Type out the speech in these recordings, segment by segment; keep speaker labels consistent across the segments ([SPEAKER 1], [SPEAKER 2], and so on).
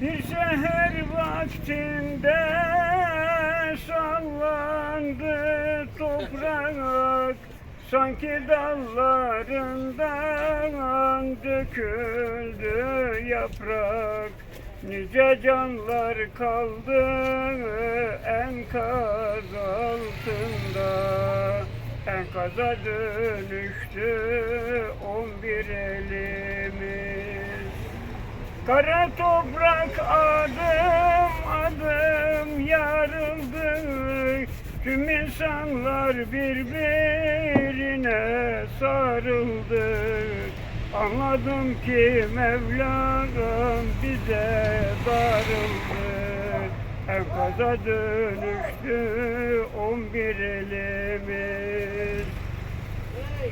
[SPEAKER 1] Bir seher vaktinde sallandı toprak. Sanki dallarından döküldü yaprak. Nice canlar kaldı enkaz altında. Enkaza dönüştü on bir elimiz Kara toprak adım adım yarıldı. Tüm insanlar birbirine sarıldı. Anladım ki Mevlam bize darıldı. Enkaza dönüştü on bir elimiz.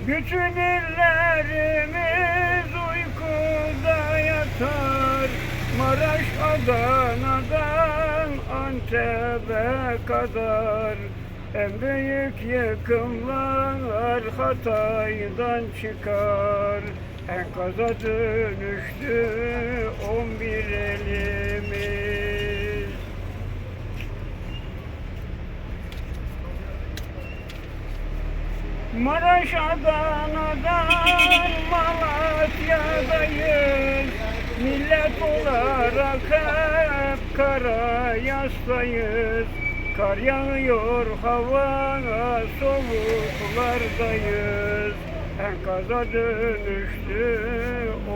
[SPEAKER 1] Bütün illerimiz Maraş Adana'dan Antep'e kadar En büyük yıkımlar Hatay'dan çıkar. Enkaza dönüştü on bir elimiz. Maraş Adana'dan Malatya'dayız Millet olarak hep kara yastayız. Kar yağıyor hava soğuklardayız. Enkaza dönüştü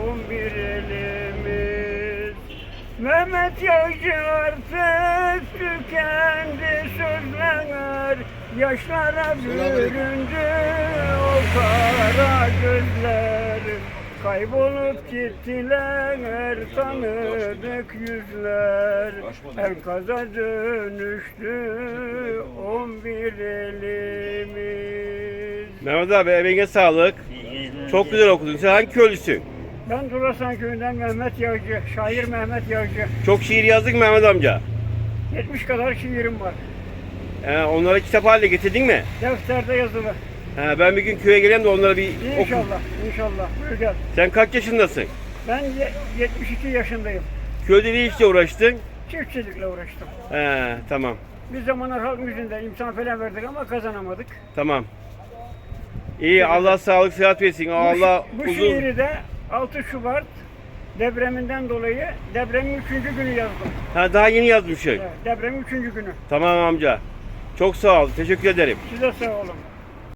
[SPEAKER 1] on bir elimiz. Mehmet Yağcı artık tükendi sözler Yaşlara büründü o kara gözler Kaybolup gittiler tanıdık yüzler Enkaza dönüştü on bir elimiz
[SPEAKER 2] Mehmet abi emeğine sağlık. Çok güzel okudun. Sen hangi köylüsün?
[SPEAKER 1] Ben Durasan köyünden Mehmet Yağcı, şair Mehmet Yağcı
[SPEAKER 2] Çok şiir yazdık Mehmet amca.
[SPEAKER 1] 70 kadar şiirim var
[SPEAKER 2] He, onlara kitap haline getirdin mi?
[SPEAKER 1] Defterde yazılı
[SPEAKER 2] He, ben bir gün köye geleyim de onlara bir oku.
[SPEAKER 1] İnşallah, inşallah. Buyur gel.
[SPEAKER 2] Sen kaç yaşındasın?
[SPEAKER 1] Ben ye- 72 yaşındayım.
[SPEAKER 2] Köyde ne işle uğraştın?
[SPEAKER 1] Çiftçilikle uğraştım.
[SPEAKER 2] He, tamam.
[SPEAKER 1] Bir zamanlar halk müziğinde imtihan falan verdik ama kazanamadık.
[SPEAKER 2] Tamam. İyi Allah sağlık sıhhat versin.
[SPEAKER 1] Bu,
[SPEAKER 2] Allah
[SPEAKER 1] bu
[SPEAKER 2] uzun.
[SPEAKER 1] şiiri de 6 Şubat depreminden dolayı depremin 3. günü yazdım.
[SPEAKER 2] Ha daha yeni yazmışsın.
[SPEAKER 1] Evet, depremin 3. günü.
[SPEAKER 2] Tamam amca. Çok sağ ol. Teşekkür ederim.
[SPEAKER 1] Size sağ olun.